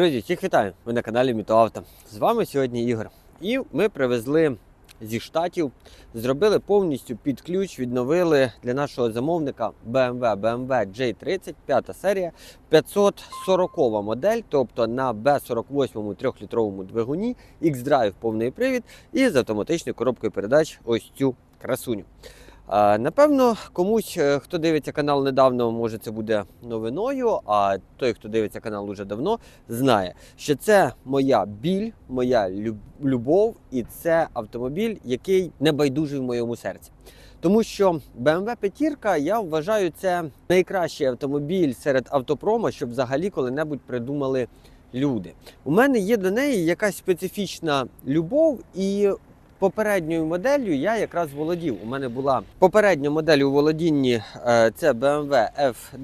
Друзі, всіх вітаю! Ви на каналі Мітоавто. З вами сьогодні Ігор. І ми привезли зі штатів, зробили повністю під ключ, відновили для нашого замовника BMW BMW J30, п'ята серія, 540 модель, тобто на B48 3-літровому двигуні, X-Drive повний привід і з автоматичною коробкою передач ось цю красуню. Напевно, комусь, е, хто дивиться канал недавно, може це буде новиною. А той, хто дивиться канал уже давно, знає, що це моя біль, моя любов, і це автомобіль, який не байдужий в моєму серці. Тому що BMW п'ятірка, я вважаю, це найкращий автомобіль серед автопрома, щоб взагалі коли-небудь придумали люди. У мене є до неї якась специфічна любов, і попередньою моделлю я якраз володів. У мене була попередня модель у володінні. е, Це BMW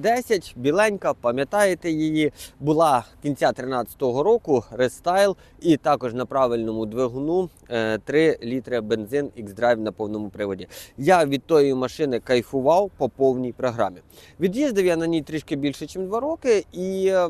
F10, біленька, пам'ятаєте її. Була кінця 2013 року рестайл, і також на правильному двигуну е, 3 літри бензин X-Drive на повному приводі. Я від тої машини кайфував по повній програмі. Від'їздив я на ній трішки більше, ніж 2 роки, і е,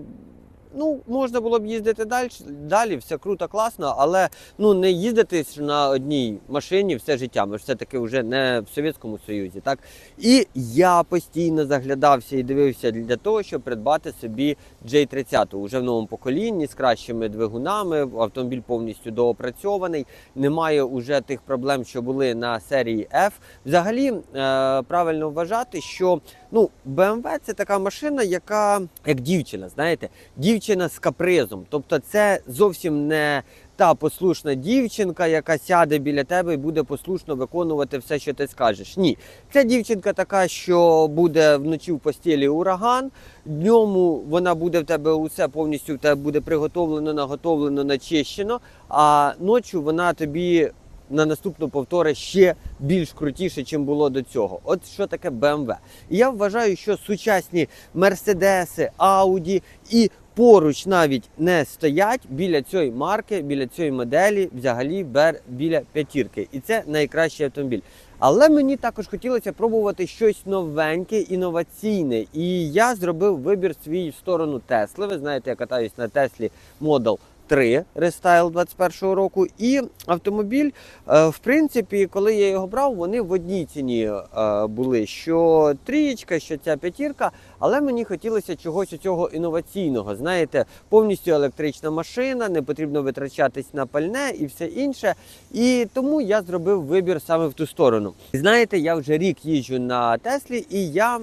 ну, можна було б їздити далі, далі, все круто, класно, але ну, не їздити на одній машині все життя. Ми ж все-таки вже не в Совєтському Союзі. Так? І я постійно заглядався і дивився для того, щоб придбати собі J30 уже в новому поколінні з кращими двигунами. Автомобіль повністю доопрацьований. Немає уже тих проблем, що були на серії F. Взагалі е, правильно вважати, що ну, BMW це така машина, яка як дівчина, знаєте, дівчина з капризом. Тобто, це зовсім не та послушна дівчинка, яка сяде біля тебе і буде послушно виконувати все, що ти скажеш. Ні, це дівчинка така, що буде вночі в постілі ураган. Днем вона буде в тебе усе повністю в тебе буде приготовлено, наготовлено, начищено. А ночі вона тобі на наступну повторить ще більш крутіше, чим було до цього. От що таке BMW. І я вважаю, що сучасні Мерседеси, Ауді і поруч навіть не стоять біля цієї марки, біля цієї моделі, взагалі біля п'ятірки. І це найкращий автомобіль. Але мені також хотілося пробувати щось новеньке, інноваційне. І я зробив вибір свій в сторону Тесли. Ви знаєте, я катаюсь на Теслі Model 3 рестайл 21 року. І автомобіль, е, в принципі, коли я його брав, вони в одній ціні е, були: що трієчка, що ця п'ятірка. Але мені хотілося чогось цього інноваційного. Знаєте, повністю електрична машина, не потрібно витрачатись на пальне і все інше. І тому я зробив вибір саме в ту сторону. Знаєте, я вже рік їжджу на Теслі, і я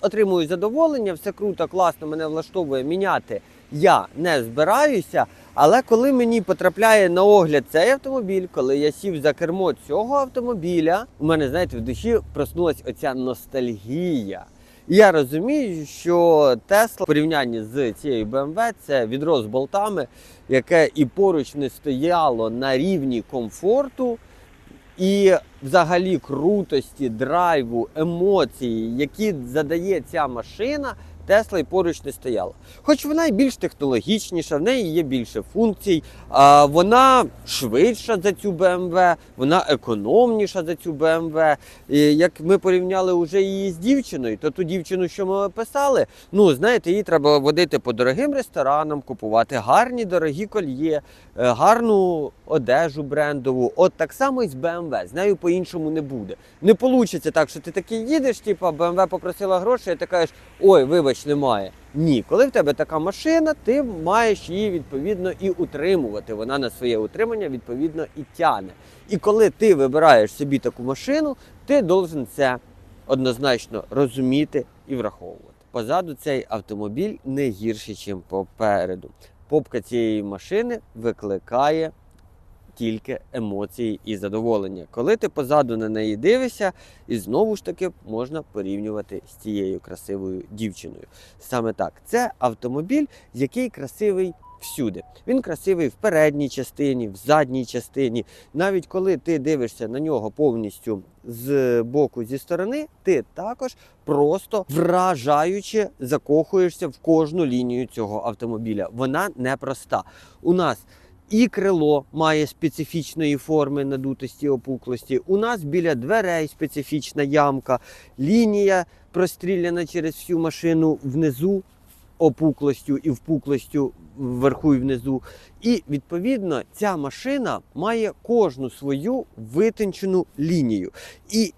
отримую задоволення, все круто, класно, мене влаштовує міняти. Я не збираюся. Але коли мені потрапляє на огляд цей автомобіль, коли я сів за кермо цього автомобіля, у мене, знаєте, в душі проснулась оця ностальгія. І я розумію, що Тесла в порівнянні з цією BMW це відро з болтами, яке і поруч не стояло на рівні комфорту і взагалі крутості, драйву, емоції, які задає ця машина. Тесла і поруч не стояла. Хоч вона і більш технологічніша, в неї є більше функцій, вона швидша за цю BMW, вона економніша за цю. І як ми порівняли вже її з дівчиною, то ту дівчину, що ми описали, ну знаєте, її треба водити по дорогим ресторанам, купувати гарні дорогі кольє, е, гарну одежу брендову. От так само і з BMW. З нею по-іншому не буде. Не вийде так, що ти такий їдеш, типу, BMW попросила гроші, і ти кажеш, ой, вибач, немає. Ні, коли в тебе така машина, ти маєш її відповідно і утримувати. Вона на своє утримання відповідно і тяне. І коли ти вибираєш собі таку машину, ти должен це однозначно розуміти і враховувати. Позаду цей автомобіль не гірший, ніж попереду. Попка цієї машини викликає тільки емоції і задоволення. Коли ти позаду на неї дивишся, і знову ж таки можна порівнювати з цією красивою дівчиною. Саме так, це автомобіль, який красивий. Всюди він красивий в передній частині, в задній частині. Навіть коли ти дивишся на нього повністю з боку зі сторони, ти також просто вражаюче закохуєшся в кожну лінію цього автомобіля. Вона непроста. У нас і крило має специфічної форми надутості опуклості. У нас біля дверей специфічна ямка, лінія простріляна через всю машину внизу. опуклостю і впуклостю вверху і внизу. І відповідно ця машина має кожну свою витончену лінію. І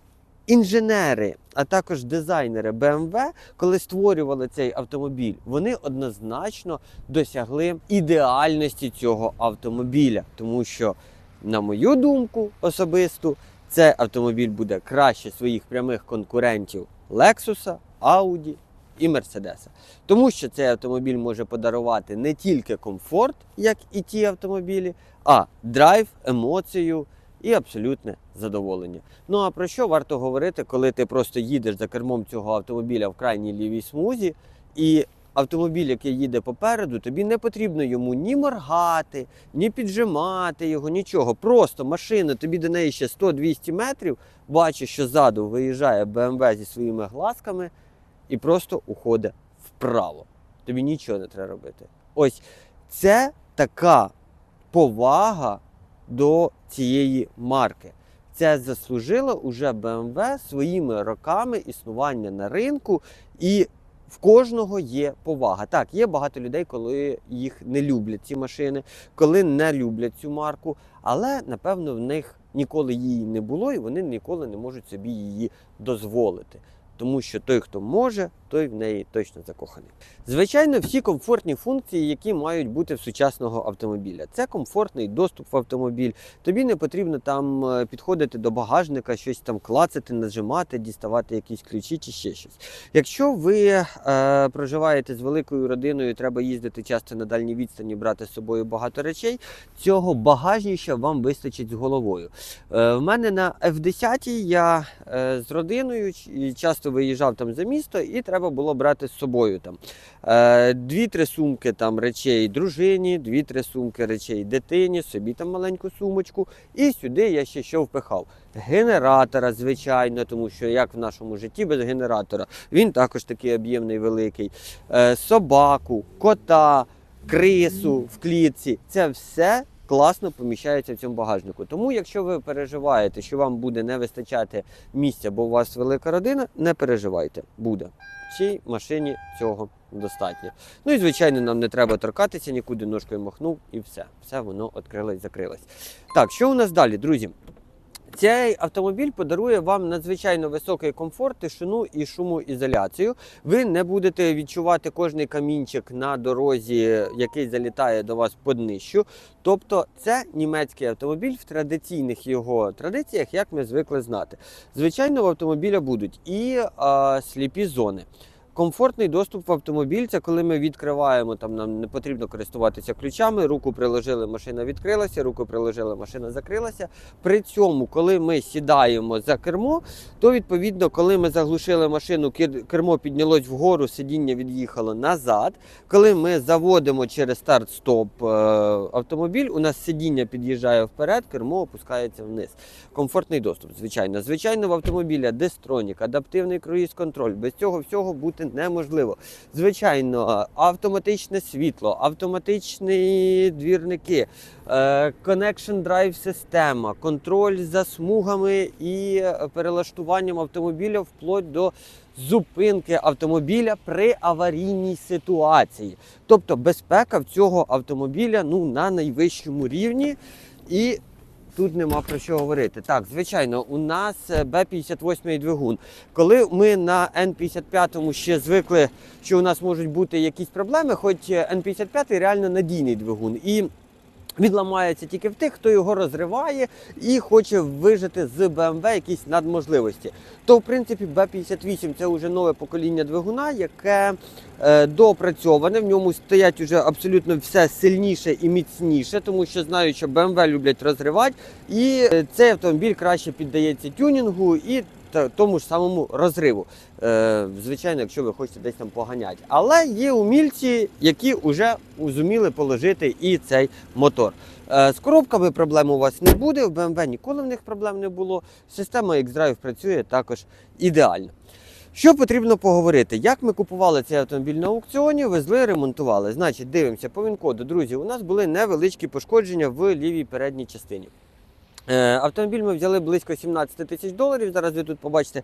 інженери, а також дизайнери BMW, коли створювали цей автомобіль, вони однозначно досягли ідеальності цього автомобіля, тому що, на мою думку, особисту, цей автомобіль буде краще своїх прямих конкурентів Lexus, Audi і Mercedes. Тому що цей автомобіль може подарувати не тільки комфорт, як і ті автомобілі, а драйв, емоцію і абсолютне задоволення. Ну а про що варто говорити, коли ти просто їдеш за кермом цього автомобіля в крайній лівій смузі, і автомобіль, який їде попереду, тобі не потрібно йому ні моргати, ні піджимати його, нічого. Просто машина, тобі до неї ще 100-200 метрів, бачиш, що ззаду виїжджає BMW зі своїми глазками і просто уходить вправо. Тобі нічого не треба робити. Ось це така повага до цієї марки. Це заслужило уже BMW своїми роками існування на ринку, і в кожного є повага. Так, є багато людей, коли їх не люблять ці машини, коли не люблять цю марку, але напевно в них ніколи її не було, і вони ніколи не можуть собі її дозволити. Тому що той, хто може, той в неї точно закоханий. Звичайно, всі комфортні функції, які мають бути в сучасного автомобіля. Це комфортний доступ в автомобіль. Тобі не потрібно там е, підходити до багажника, щось там клацати, нажимати, діставати якісь ключі чи ще щось. Якщо ви е, проживаєте з великою родиною, треба їздити часто на дальній відстані, брати з собою багато речей. Цього багажніше вам вистачить з головою. Е, в мене на F10 я е, з родиною часто виїжджав там за місто, і треба було брати з собою там е, дві-три сумки там речей дружині, дві-три сумки речей дитині, собі там маленьку сумочку. І сюди я ще що впихав? Генератора, звичайно, тому що як в нашому житті без генератора, він також такий об'ємний великий. Е, собаку, кота, крису в клітці. Це все класно поміщається в цьому багажнику. Тому, якщо ви переживаєте, що вам буде не вистачати місця, бо у вас велика родина, не переживайте, буде. Цій машині цього достатньо. Ну і звичайно, нам не треба торкатися нікуди, ножкою махнув і все. Все воно відкрилось, закрилось. Так, що у нас далі, друзі? Цей автомобіль подарує вам надзвичайно високий комфорт, тишину і шумоізоляцію. Ви не будете відчувати кожний камінчик на дорозі, який залітає до вас по днищу. Тобто, це німецький автомобіль в традиційних його традиціях, як ми звикли знати. Звичайно, в автомобіля будуть і а, сліпі зони. Комфортний доступ в автомобіль це коли ми відкриваємо, там нам не потрібно користуватися ключами, руку приложили, машина відкрилася, руку приложили, машина закрилася. При цьому, коли ми сідаємо за кермо, то відповідно, коли ми заглушили машину, кермо піднялось вгору, сидіння від'їхало назад. Коли ми заводимо через старт-стоп е, автомобіль, у нас сидіння під'їжджає вперед, кермо опускається вниз. Комфортний доступ, звичайно. Звичайно, в автомобіля дестронік, адаптивний круїз-контроль. Без цього всього бути неможливо. Звичайно, автоматичне світло, автоматичні двірники, е, connection drive система, контроль за смугами і перелаштуванням автомобіля вплоть до зупинки автомобіля при аварійній ситуації. Тобто безпека в цього автомобіля ну, на найвищому рівні. І тут нема про що говорити. Так, звичайно, у нас е, Б-58 двигун. Коли ми на Н-55 ще звикли, що у нас можуть бути якісь проблеми, хоч е, Н-55 реально надійний двигун. І він ламається тільки в тих, хто його розриває і хоче вижити з BMW якісь надможливості. То, в принципі, Б-58 це вже нове покоління двигуна, яке е, доопрацьоване. В ньому стоять уже абсолютно все сильніше і міцніше, тому що знають, що BMW люблять розривати. І е, цей автомобіль краще піддається тюнінгу і тому ж самому розриву. Е, звичайно, якщо ви хочете десь там поганяти. Але є умільці, які вже зуміли положити і цей мотор. Е, з коробками проблем у вас не буде. В BMW ніколи в них проблем не було. Система X-Drive працює також ідеально. Що потрібно поговорити? Як ми купували цей автомобіль на аукціоні, везли, ремонтували. Значить, дивимося по ВІН-коду. Друзі, у нас були невеличкі пошкодження в лівій передній частині. Е, Автомобіль ми взяли близько 17 тисяч доларів. Зараз ви тут побачите.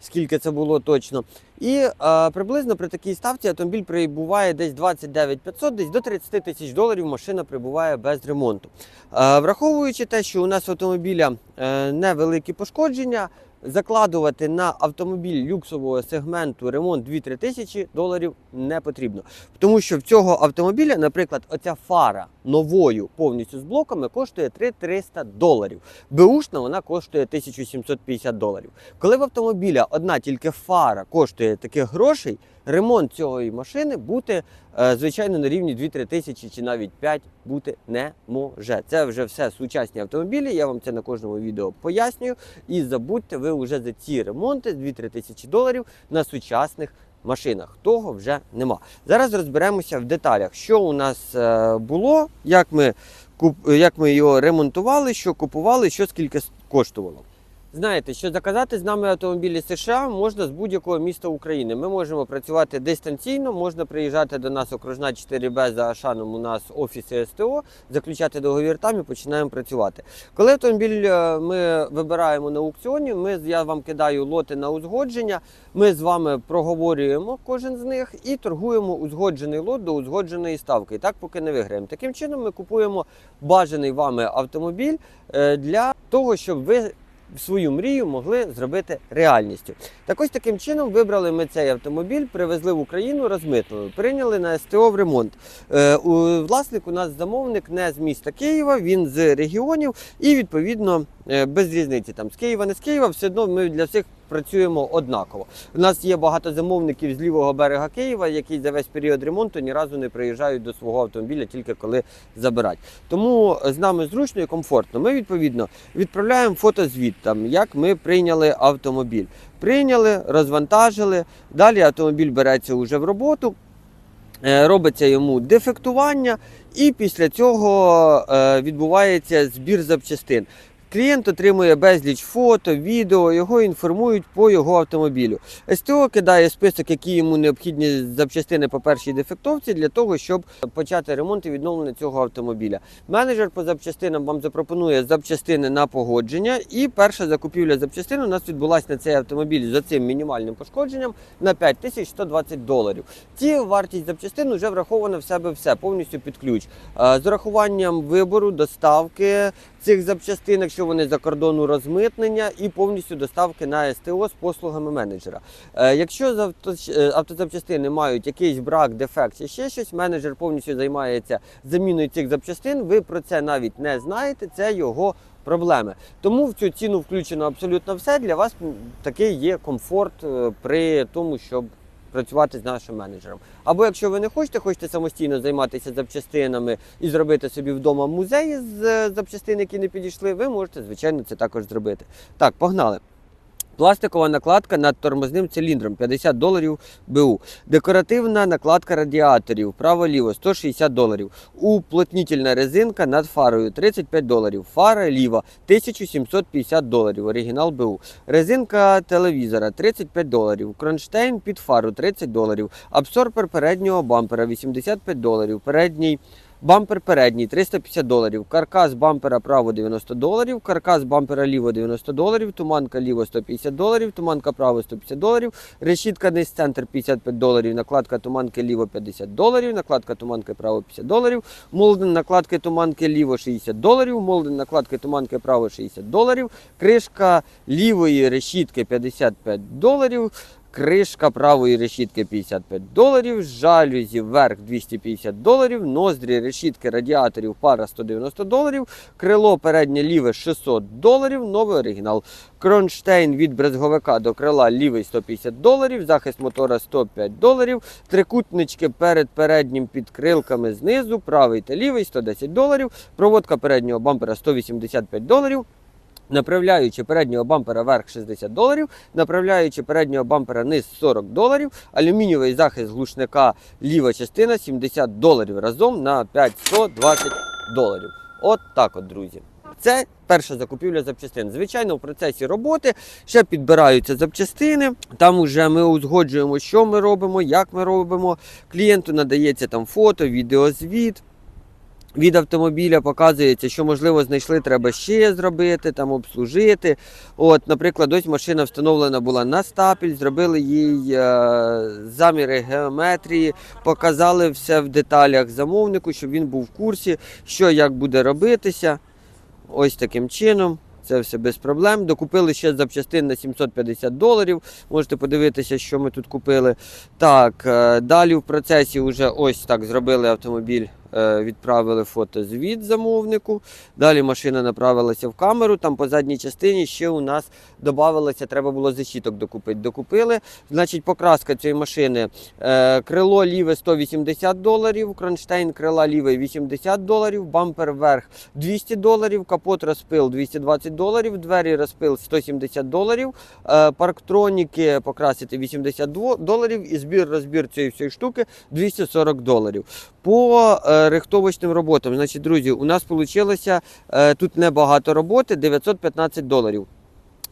скільки це було точно. І е, приблизно при такій ставці автомобіль прибуває десь 29 500, десь до 30 тисяч доларів машина прибуває без ремонту. Е, враховуючи те, що у нас автомобіля е, невеликі пошкодження, закладувати на автомобіль люксового сегменту ремонт 2-3 тисячі доларів не потрібно. Тому що в цього автомобіля, наприклад, оця фара новою повністю з блоками коштує 3300 доларів. Беушна вона коштує 1750 доларів. Коли в автомобіля одна тільки фара коштує таких грошей, ремонт цієї машини бути, е, звичайно, на рівні 2-3 тисячі чи навіть 5 бути не може. Це вже все сучасні автомобілі. Я вам це на кожному відео пояснюю. І забудьте ви вже за ці ремонти з 2-3 тисячі доларів на сучасних машинах. Того вже нема. Зараз розберемося в деталях, що у нас е, було, як ми, як ми його ремонтували, що купували, що скільки коштувало. Знаєте, що заказати з нами автомобілі США можна з будь-якого міста України. Ми можемо працювати дистанційно, можна приїжджати до нас окружна 4Б за Ашаном. У нас офіси СТО, заключати договір там і починаємо працювати. Коли автомобіль е, ми вибираємо на аукціоні, ми я вам кидаю лоти на узгодження. Ми з вами проговорюємо кожен з них і торгуємо узгоджений лот до узгодженої ставки. І так поки не виграємо. Таким чином ми купуємо бажаний вами автомобіль е, для того, щоб ви свою мрію могли зробити реальністю. Так ось таким чином вибрали ми цей автомобіль, привезли в Україну, розмитили, прийняли на СТО в ремонт. Е, у- власник у нас замовник не з міста Києва, він з регіонів і відповідно е, без різниці там з Києва, не з Києва, все одно ми для всіх працюємо однаково. У нас є багато замовників з лівого берега Києва, які за весь період ремонту ні разу не приїжджають до свого автомобіля, тільки коли забирать. Тому з нами зручно і комфортно. Ми відповідно відправляємо фотозвіт, там, як ми прийняли автомобіль. Прийняли, розвантажили. Далі автомобіль береться вже в роботу. е, Робиться йому дефектування, і після цього е, відбувається збір запчастин. Клієнт отримує безліч фото, відео, його інформують по його автомобілю. СТО кидає список, які йому необхідні запчастини по першій дефектовці для того, щоб почати ремонт і відновлення цього автомобіля. Менеджер по запчастинам вам запропонує запчастини на погодження, і перша закупівля запчастин у нас відбулася на цей автомобіль за цим мінімальним пошкодженням на 5120 доларів. Ці вартість запчастин вже врахована в себе все, повністю під ключ. Е, З урахуванням вибору, доставки цих запчастин, якщо вони за кордону розмитнення, і повністю доставки на СТО з послугами менеджера. Е, Якщо е, автозапчастини мають якийсь брак, дефект чи ще щось, менеджер повністю займається заміною цих запчастин. Ви про це навіть не знаєте, це його проблеми. Тому в цю ціну включено абсолютно все. Для вас такий є комфорт е, при тому, щоб працювати з нашим менеджером. Або якщо ви не хочете, хочете самостійно займатися запчастинами і зробити собі вдома музеї з е, запчастин, які не підійшли, ви можете, звичайно, це також зробити. Так, погнали. Пластикова накладка над тормозним циліндром 50 доларів БУ. Декоративна накладка радіаторів право-ліво 160 доларів. Уплотнітельна резинка над фарою 35 доларів. Фара ліва 1750 доларів. Оригінал БУ. Резинка телевізора 35 доларів. Кронштейн під фару 30 доларів. Абсорбер переднього бампера 85 доларів. Передній Бампер передній 350 доларів, каркас бампера право 90 доларів, каркас бампера ліво 90 доларів, туманка ліво 150 доларів, туманка право 150 доларів, решітка низ центр 55 доларів, накладка туманки ліво 50 доларів, накладка туманки право 50 доларів, молден накладки туманки ліво 60 доларів, молден накладки туманки право 60 доларів, кришка лівої решітки 55 доларів. Кришка правої решітки 55 доларів, жалюзі вверх 250 доларів, ноздрі решітки радіаторів пара 190 доларів, крило переднє ліве 600 доларів, новий оригінал. Кронштейн від брезговика до крила лівий 150 доларів, захист мотора 105 доларів, трикутнички перед переднім підкрилками знизу, правий та лівий 110 доларів, проводка переднього бампера 185 доларів. Направляючи переднього бампера вверх 60 доларів, направляючи переднього бампера низ 40 доларів, алюмінієвий захист глушника ліва частина 70 доларів разом на 520 доларів. От так от, друзі. Це перша закупівля запчастин. Звичайно, в процесі роботи ще підбираються запчастини. Там вже ми узгоджуємо, що ми робимо, як ми робимо. Клієнту надається там фото, відеозвіт. Від автомобіля показується, що можливо знайшли, треба ще зробити, там обслужити. От, наприклад, ось машина встановлена була на стапель, зробили їй е, заміри геометрії, показали все в деталях замовнику, щоб він був в курсі, що як буде робитися. Ось таким чином. Це все без проблем. Докупили ще запчастин на 750 доларів. Можете подивитися, що ми тут купили. Так, е, далі в процесі вже ось так зробили автомобіль, відправили фотозвіт замовнику. Далі машина направилася в камеру. Там по задній частині ще у нас додавалося, треба було защиток докупити. Докупили. Значить, покраска цієї машини. е, Крило ліве 180 доларів, кронштейн крила лівий 80 доларів, бампер вверх 200 доларів, капот розпил 220 доларів, двері розпил 170 доларів, е, парктроніки покрасити 80 доларів і збір розбір цієї всієї штуки 240 доларів. По е, рихтовочним роботам, значить, друзі, у нас вийшло тут небагато роботи 915 доларів.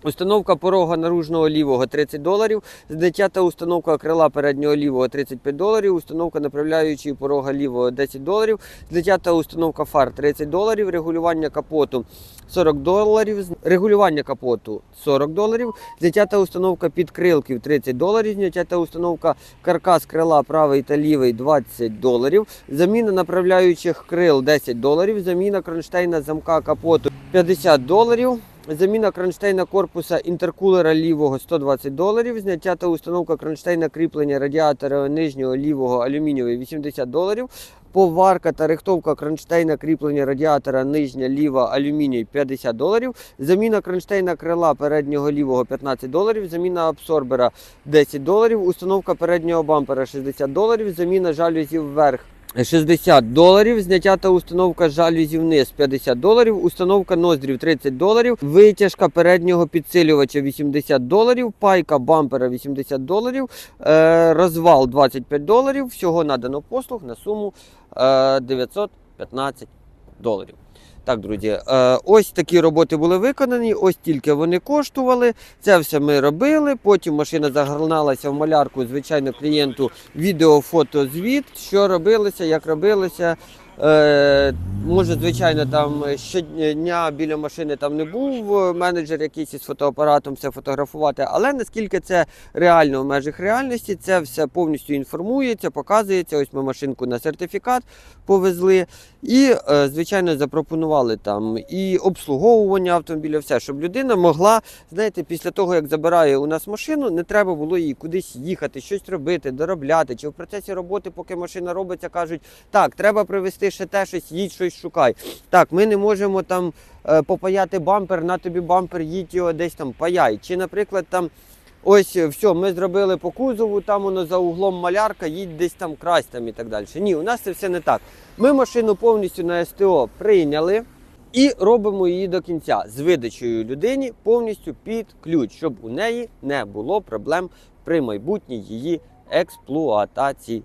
Установка порога наружного лівого 30 доларів, зняття та установка крила переднього лівого 35 доларів, установка направляючої порога лівого 10 доларів, зняття та установка фар 30 доларів, регулювання капоту 40 доларів, регулювання капоту 40 доларів, зняття та установка підкрилків 30 доларів, зняття та установка каркас крила правий та лівий 20 доларів, заміна направляючих крил 10 доларів, заміна кронштейна замка капоту 50 доларів. Заміна кронштейна корпуса інтеркулера лівого 120 доларів, зняття та установка кронштейна кріплення радіатора нижнього лівого алюмінієвий 80 доларів, поварка та рихтовка кронштейна кріплення радіатора нижня ліва алюміній 50 доларів, заміна кронштейна крила переднього лівого 15 доларів, заміна абсорбера 10 доларів, установка переднього бампера 60 доларів, заміна жалюзів вверх 60 доларів, зняття та установка жалюзів вниз 50 доларів, установка ноздрів 30 доларів, витяжка переднього підсилювача 80 доларів, пайка бампера 80 доларів, е, розвал 25 доларів. Всього надано послуг на суму е, 915 доларів. Так, друзі, е, ось такі роботи були виконані, ось тільки вони коштували. Це все ми робили. Потім машина загорналася в малярку, звичайно, клієнту відео, фото, звіт, що робилося, як робилося. Е, може, звичайно, там щодня біля машини там не був менеджер якийсь із фотоапаратом все фотографувати, але наскільки це реально в межах реальності, це все повністю інформується, показується. Ось ми машинку на сертифікат повезли. І, е, звичайно, запропонували там і обслуговування автомобіля, все, щоб людина могла, знаєте, після того, як забирає у нас машину, не треба було їй кудись їхати, щось робити, доробляти. Чи в процесі роботи, поки машина робиться, кажуть, так, треба привезти ще те щось, їдь щось шукай. Так, ми не можемо там е, попаяти бампер, на тобі бампер, їдь його десь там паяй. Чи, наприклад, там. Ось е, все, ми зробили по кузову, там воно за углом малярка, їдь десь там красть там і так далі. Ні, у нас це все не так. Ми машину повністю на СТО прийняли і робимо її до кінця з видачею людині повністю під ключ, щоб у неї не було проблем при майбутній її експлуатації.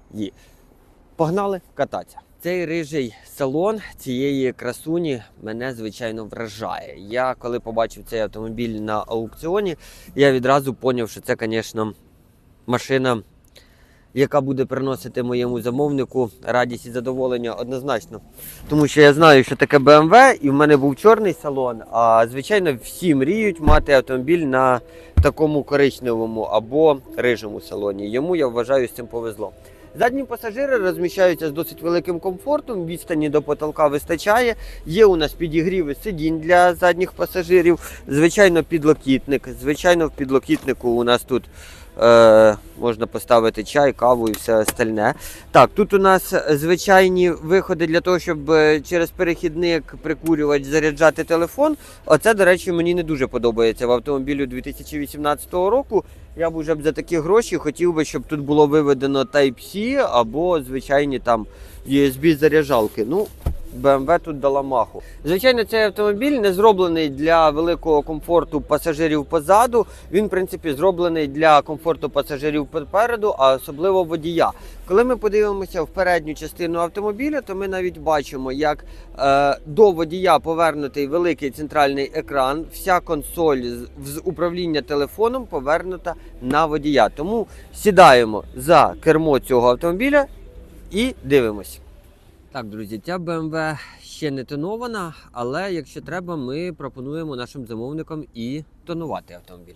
Погнали кататися. Цей рижий салон цієї красуні мене звичайно вражає. Я коли побачив цей автомобіль на аукціоні, я відразу зрозумів, що це, звісно, машина, яка буде приносити моєму замовнику радість і задоволення однозначно. Тому що я знаю, що таке BMW, і в мене був чорний салон. А звичайно, всі мріють мати автомобіль на такому коричневому або рижому салоні. Йому я вважаю з цим повезло. Задні пасажири розміщаються з досить великим комфортом, відстані до потолка вистачає. Є у нас підігріви сидінь для задніх пасажирів, звичайно, підлокітник. Звичайно, в підлокітнику у нас тут е, можна поставити чай, каву і все остальне. Так, тут у нас звичайні виходи для того, щоб е, через перехідник прикурювач заряджати телефон. Оце, до речі, мені не дуже подобається в автомобілі 2018 року. Я б вже б за такі гроші хотів би, щоб тут було виведено Type-C або звичайні там USB заряджалки. Ну, BMW тут дала маху. Звичайно, цей автомобіль не зроблений для великого комфорту пасажирів позаду. Він, в принципі, зроблений для комфорту пасажирів попереду, а особливо водія. Коли ми подивимося в передню частину автомобіля, то ми навіть бачимо, як е, до водія повернутий великий центральний екран. Вся консоль з, з управління телефоном повернута на водія. Тому сідаємо за кермо цього автомобіля і дивимося. Так, друзі, ця BMW ще не тонована, але якщо треба, ми пропонуємо нашим замовникам і тонувати автомобіль.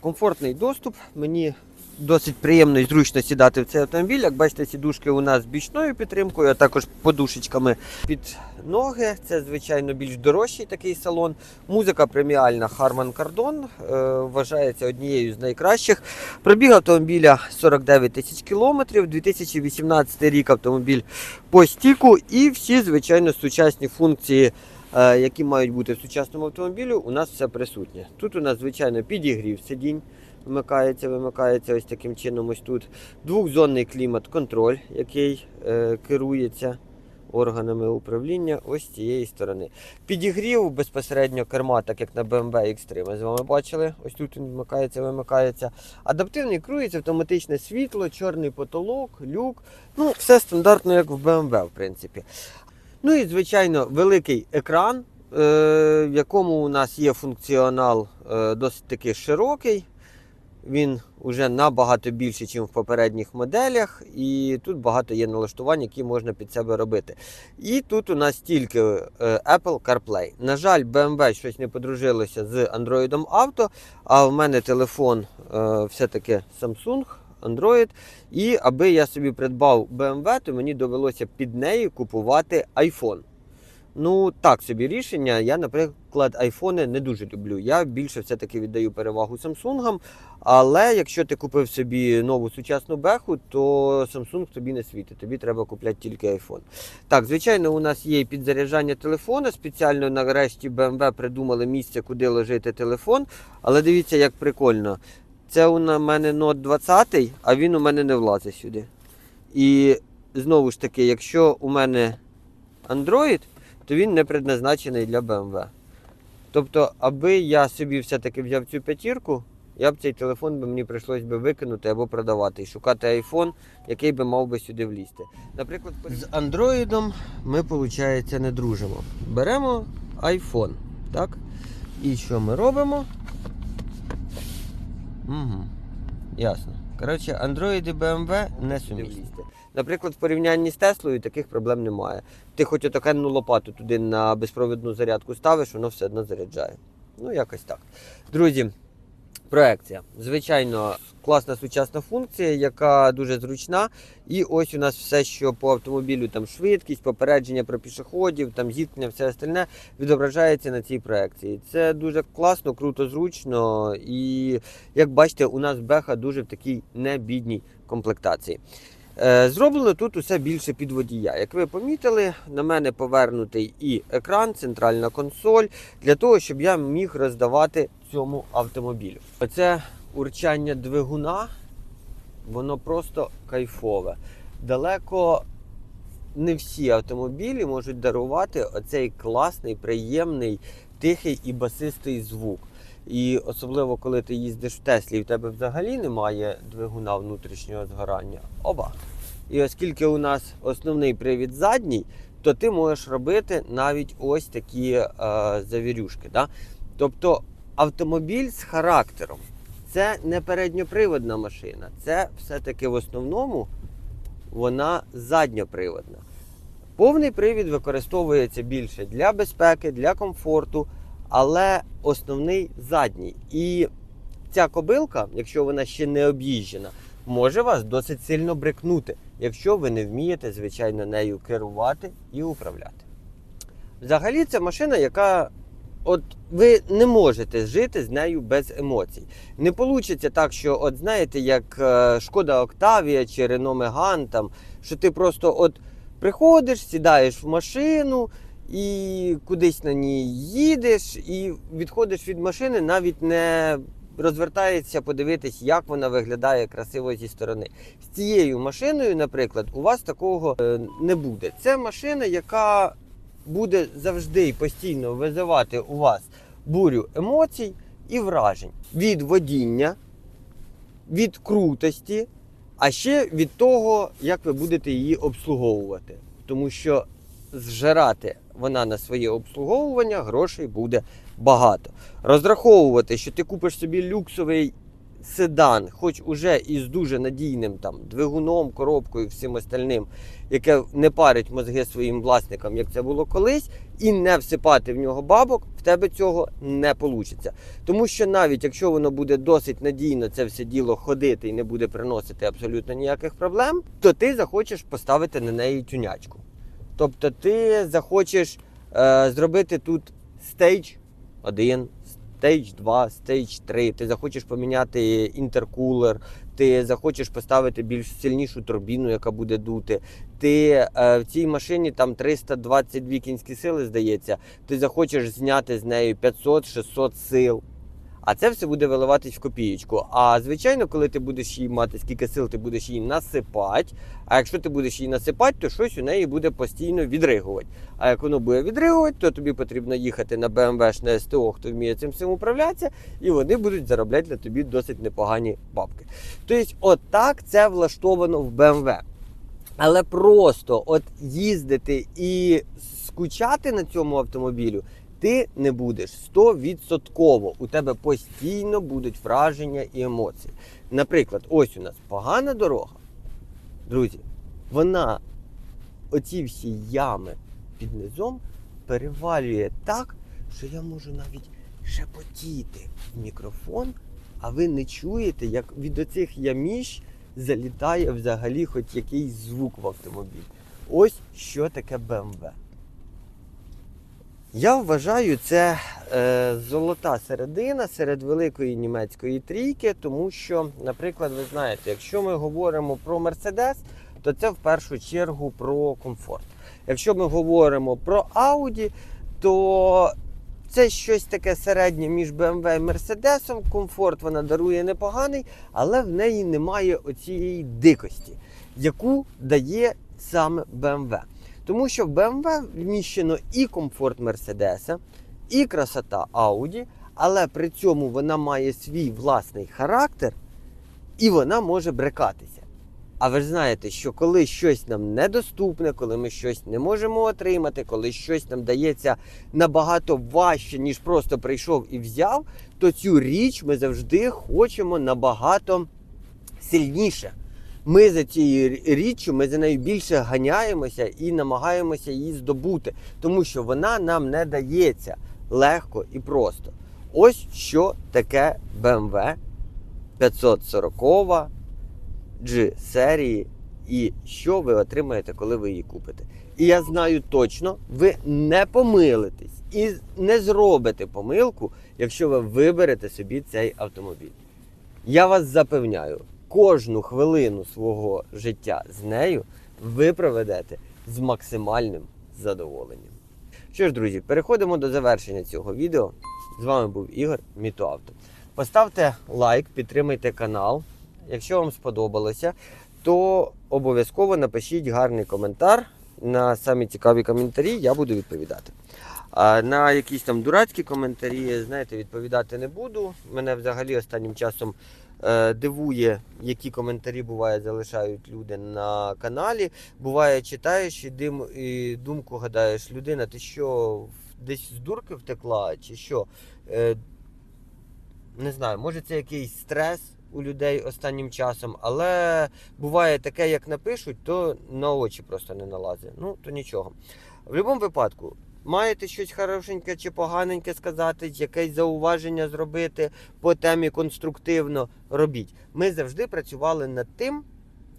Комфортний доступ. Мені досить приємно і зручно сідати в цей автомобіль. Як бачите, сідушки у нас з бічною підтримкою, а також подушечками під ноги. Це, звичайно, більш дорожчий такий салон. Музика преміальна Harman Kardon е, вважається однією з найкращих. Пробіг автомобіля 49 тисяч кілометрів. 2018 рік автомобіль по стіку і всі, звичайно, сучасні функції, е, які мають бути в сучасному автомобілі, у нас все присутнє. Тут у нас, звичайно, підігрів сидінь. Вмикається, вимикається ось таким чином. Ось тут двохзонний клімат-контроль, який е, керується органами управління ось цієї сторони. Підігрів безпосередньо керма, так як на BMW X3. Ми з вами бачили. Ось тут він вмикається, вимикається. Адаптивний круїз, автоматичне світло, чорний потолок, люк. Ну, все стандартно, як в BMW, в принципі. Ну і, звичайно, великий екран, е, в якому у нас є функціонал е, досить таки широкий. Він вже набагато більший, ніж в попередніх моделях, і тут багато є налаштувань, які можна під себе робити. І тут у нас тільки е, Apple CarPlay. На жаль, BMW щось не подружилося з Android Auto, а в мене телефон е, все-таки Samsung. Android, і аби я собі придбав BMW, то мені довелося під неї купувати iPhone. Ну, так собі рішення. Я, наприклад, айфони не дуже люблю. Я більше все-таки віддаю перевагу Samsung. Але якщо ти купив собі нову сучасну беху, то Samsung тобі не світить. Тобі треба купляти тільки iPhone. Так, звичайно, у нас є підзаряджання телефона. Спеціально нарешті BMW придумали місце, куди ложити телефон. Але дивіться, як прикольно. Це у мене Note 20, а він у мене не влазить сюди. І знову ж таки, якщо у мене Android, то він не предназначений для BMW. Тобто, аби я собі все-таки взяв цю п'ятірку, я б цей телефон би мені прийшлось би викинути або продавати і шукати iPhone, який би мав би сюди влізти. Наприклад, з Android ми, виходить, не дружимо. Беремо iPhone, так? І що ми робимо? Угу. Ясно. Коротше, Android і BMW не сумісні. Наприклад, в порівнянні з Теслою таких проблем немає. Ти хоч отакенну лопату туди на безпровідну зарядку ставиш, воно все одно заряджає. Ну, якось так. Друзі, проекція. Звичайно, класна сучасна функція, яка дуже зручна. І ось у нас все, що по автомобілю, там швидкість, попередження про пішоходів, там зіткнення, все остальне відображається на цій проекції. Це дуже класно, круто, зручно. І як бачите, у нас беха дуже в такій небідній комплектації. Е, Зроблено тут усе більше під водія. Як ви помітили, на мене повернутий і екран, центральна консоль, для того, щоб я міг роздавати цьому автомобілю. Оце урчання двигуна, воно просто кайфове. Далеко не всі автомобілі можуть дарувати оцей класний, приємний, тихий і басистий звук. І особливо, коли ти їздиш в Теслі, і в тебе взагалі немає двигуна внутрішнього згорання. Оба. І оскільки у нас основний привід задній, то ти можеш робити навіть ось такі е, завірюшки. Да? Тобто автомобіль з характером. Це не передньоприводна машина, це все-таки в основному вона задньоприводна. Повний привід використовується більше для безпеки, для комфорту, але основний задній. І ця кобилка, якщо вона ще не об'їжджена, може вас досить сильно брикнути, якщо ви не вмієте, звичайно, нею керувати і управляти. Взагалі, це машина, яка от ви не можете жити з нею без емоцій. Не вийде так, що, от знаєте, як е, Шкода Октавія чи Рено Меган, там, що ти просто от приходиш, сідаєш в машину і кудись на ній їдеш, і відходиш від машини, навіть не розвертається подивитись, як вона виглядає красиво зі сторони. З цією машиною, наприклад, у вас такого е, не буде. Це машина, яка буде завжди постійно визивати у вас бурю емоцій і вражень від водіння, від крутості, а ще від того, як ви будете її обслуговувати. Тому що зжирати вона на своє обслуговування грошей буде багато. Розраховувати, що ти купиш собі люксовий седан, хоч уже із дуже надійним там двигуном, коробкою, всім остальним, яке не парить мозги своїм власникам, як це було колись, і не всипати в нього бабок, в тебе цього не вийде. Тому що навіть якщо воно буде досить надійно це все діло ходити і не буде приносити абсолютно ніяких проблем, то ти захочеш поставити на неї тюнячку. Тобто ти захочеш е, зробити тут стейдж 1, стейдж 2, стейдж 3, ти захочеш поміняти інтеркулер, ти захочеш поставити більш сильнішу турбіну, яка буде дути. Ти е, в цій машині там 322 кінські сили, здається, ти захочеш зняти з неї 500-600 сил. А це все буде виливатись в копієчку. А звичайно, коли ти будеш її мати, скільки сил ти будеш її насипати. А якщо ти будеш її насипати, то щось у неї буде постійно відригувати. А як воно буде відригувати, то тобі потрібно їхати на BMW на СТО, хто вміє цим всім управлятися, і вони будуть заробляти для тобі досить непогані бабки. Тобто, отак це влаштовано в BMW. Але просто от їздити і скучати на цьому автомобілю ти не будеш 100%. У тебе постійно будуть враження і емоції. Наприклад, ось у нас погана дорога. Друзі, вона оці всі ями під низом перевалює так, що я можу навіть шепотіти в мікрофон, а ви не чуєте, як від оцих яміш залітає взагалі хоч якийсь звук в автомобіль. Ось що таке BMW. Я вважаю, це е, золота середина серед великої німецької трійки, тому що, наприклад, ви знаєте, якщо ми говоримо про Mercedes, то це в першу чергу про комфорт. Якщо ми говоримо про Audi, то це щось таке середнє між BMW і Mercedes. Комфорт вона дарує непоганий, але в неї немає оцієї дикості, яку дає саме BMW. Тому що в BMW вміщено і комфорт Мерседеса, і красота Audi, але при цьому вона має свій власний характер і вона може брекатися. А ви ж знаєте, що коли щось нам недоступне, коли ми щось не можемо отримати, коли щось нам дається набагато важче, ніж просто прийшов і взяв, то цю річ ми завжди хочемо набагато сильніше ми за цією річчю, ми за нею більше ганяємося і намагаємося її здобути, тому що вона нам не дається легко і просто. Ось що таке BMW 540 G серії, і що ви отримаєте, коли ви її купите. І я знаю точно, ви не помилитесь і не зробите помилку, якщо ви виберете собі цей автомобіль. Я вас запевняю, кожну хвилину свого життя з нею ви проведете з максимальним задоволенням. Що ж, друзі, переходимо до завершення цього відео. З вами був Ігор Мітоавто. Поставте лайк, підтримайте канал. Якщо вам сподобалося, то обов'язково напишіть гарний коментар. На самі цікаві коментарі я буду відповідати. А на якісь там дурацькі коментарі, знаєте, відповідати не буду. Мене взагалі останнім часом дивує, які коментарі буває, залишають люди на каналі. Буває, читаєш і, дим, і думку гадаєш, людина, ти що, десь з дурки втекла, чи що? Е, не знаю, може це якийсь стрес у людей останнім часом, але буває таке, як напишуть, то на очі просто не налазить. Ну, то нічого. В будь-якому випадку. Маєте щось хорошеньке чи поганеньке сказати, якесь зауваження зробити по темі конструктивно робіть. Ми завжди працювали над тим,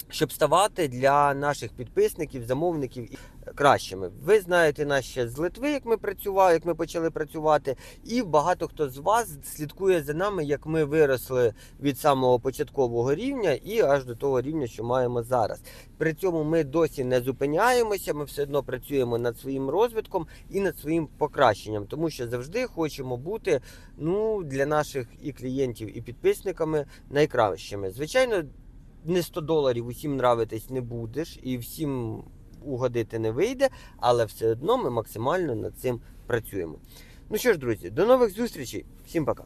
щоб ставати для наших підписників, замовників кращими. Ви знаєте нас ще з Литви, як ми працювали, як ми почали працювати, і багато хто з вас слідкує за нами, як ми виросли від самого початкового рівня і аж до того рівня, що маємо зараз. При цьому ми досі не зупиняємося, ми все одно працюємо над своїм розвитком і над своїм покращенням, тому що завжди хочемо бути ну, для наших і клієнтів, і підписниками найкращими. Звичайно. Не 100 доларів усім нравитись не будеш, і всім угодити не вийде, але все одно ми максимально над цим працюємо. Ну що ж, друзі, до нових зустрічей. Всім пока.